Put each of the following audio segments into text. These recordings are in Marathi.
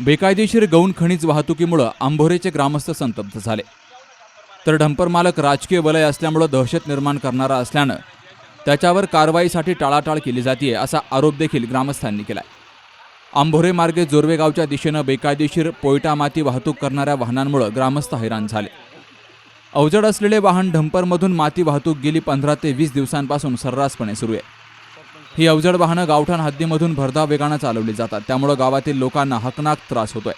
बेकायदेशीर गौण खनिज वाहतुकीमुळं आंभोरेचे ग्रामस्थ संतप्त झाले. तर ढंपर मालक राजकीय वलय असल्यामुळं दहशत निर्माण करणारा असल्यानं त्याच्यावर कारवाईसाठी टाळाटाळ केली जाते असा आरोप देखील ग्रामस्थांनी केलाय. आंभोरे मार्गे जोरवे गावच्या दिशेनं बेकायदेशीर पोयटा माती वाहतूक करणाऱ्या वाहनांमुळे ग्रामस्थ हैराण झाले. अवजड असलेले वाहन ढंपरमधून माती वाहतूक गेली पंधरा ते वीस दिवसांपासून सर्रासपणे सुरू आहे. ही अवजड वाहनं गावठाण हद्दीमधून भरधाव वेगानं चालवली जातात. त्यामुळं गावातील लोकांना हकनाक त्रास होतोय.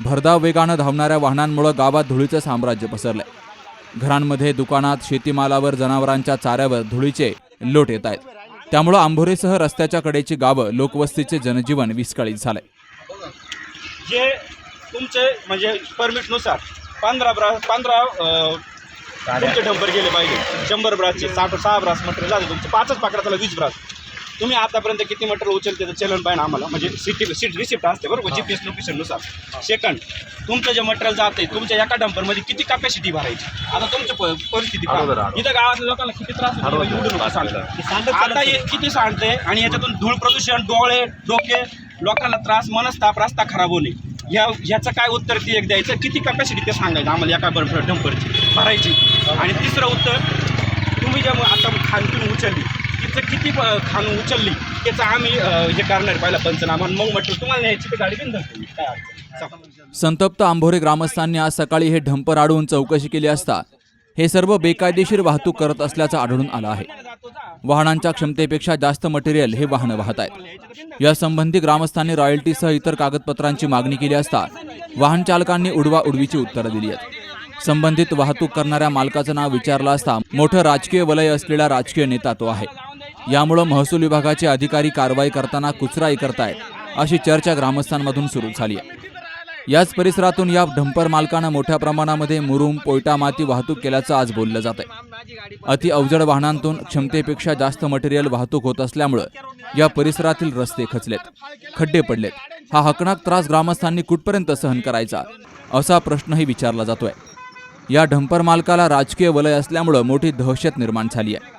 भरधाव वेगानं धावणाऱ्या वाहनांमुळं गावात धुळीचं साम्राज्य पसरलंय. घरांमध्ये दुकानात शेतीमालावर जनावरांच्या चाऱ्यावर धुळीचे लोट येत आहेत. त्यामुळं आंभोरेसह रस्त्याच्या कडेची गावं लोकवस्तीचे जनजीवन विस्कळीत झालंय. जे तुमचे म्हणजे परमिटनुसार पंधरा ब्रा पंधरा तुमचे डंपर गेले पाहिजे. शंभर ब्रासचे साठ सहा ब्रास मटेरियल झाले तुमचे पाचच पाकडा त्याला वीस ब्रास. तुम्ही आतापर्यंत किती मटेरियल उचल त्याचं चलन पाहिजे आम्हाला? म्हणजे सिटी सीट रिसिप्ट असते बरोबर जी पी एस लोकेशननुसार सेकंड तुमचं जे मटेरियल जाते तुमच्या एका डंपरमध्ये किती कॅपॅसिटी भरायची? आता तुमची प- परिस्थिती पहा. इथं गावातल्या लोकांना किती त्रास होतो एवढं लोकं सांगतात. आता हे किती सांगते आणि याच्यातून धूळ प्रदूषण डोळे डोके लोकांना त्रास मनस्ताप रस्ता खराब होणे. या ह्याचं काय उत्तर ती एक द्यायचं? किती कॅपॅसिटी ते सांगायचं? आम्हाला एका डंपरची भरायची. आणि तिसरं उत्तर तुम्ही ज्या आता तुम्ही उचलली. तिथं किती खाण उचलली त्याचं आम्ही हे करणार पहिला पंचनामा. मग म्हटलं तुम्हाला न्यायची ती गाडी बिंद काय संतप्त आंभोरे ग्रामस्थांनी आज सकाळी हे ढंपर अडवून चौकशी केली असता हे सर्व बेकायदेशीर वाहतूक करत असल्याचं आढळून आलं आहे. वाहनांच्या क्षमतेपेक्षा जास्त मटेरियल हे वाहनं वाहत आहेत. यासंबंधी ग्रामस्थांनी रॉयल्टीसह इतर कागदपत्रांची मागणी केली असता वाहन चालकांनी उडवा उडवीची उत्तरं दिली आहेत. संबंधित वाहतूक करणाऱ्या मालकाचं नाव विचारलं असता मोठं राजकीय वलय असलेला राजकीय नेता तो आहे. यामुळं महसूल विभागाचे अधिकारी कारवाई करताना कुचराई करतायत अशी चर्चा ग्रामस्थांमधून सुरू झाली आहे. याच परिसरातून या डंपर मालकानं मोठ्या प्रमाणामध्ये मुरुम पोयटा माती वाहतूक केल्याचं आज बोललं जात आहे अति अवजड वाहनांतून क्षमतेपेक्षा जास्त मटेरियल वाहतूक होत असल्यामुळं या परिसरातील रस्ते खचलेत खड्डे पडलेत. हा हकणाक त्रास ग्रामस्थांनी कुठपर्यंत सहन करायचा असा प्रश्नही विचारला जातोय. या ढंपर मालकाला राजकीय वलय असल्यामुळं मोठी दहशत निर्माण झाली आहे.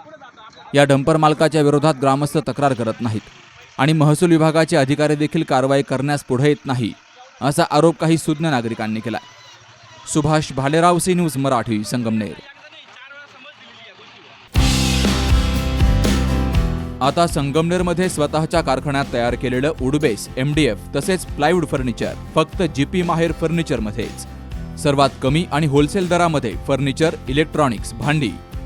या डंपर मालकाच्या विरोधात ग्रामस्थ तक्रार करत नाहीत आणि महसूल विभागाचे अधिकारी देखील कारवाई करण्यास पुढे येत नाही असा आरोप काही सुज्ञ नागरिकांनी केला सुभाष भालेराव सी न्यूज मराठी संगमनेर. आता संगमनेरमध्ये स्वतःच्या कारखान्यात तयार केलेलं उडबेस एमडीएफ तसेच प्लायवूड फर्निचर फक्त जीपी माहेर फर्निचरमध्येच. सर्वात कमी आणि होलसेल दरामध्ये फर्निचर इलेक्ट्रॉनिक्स भांडी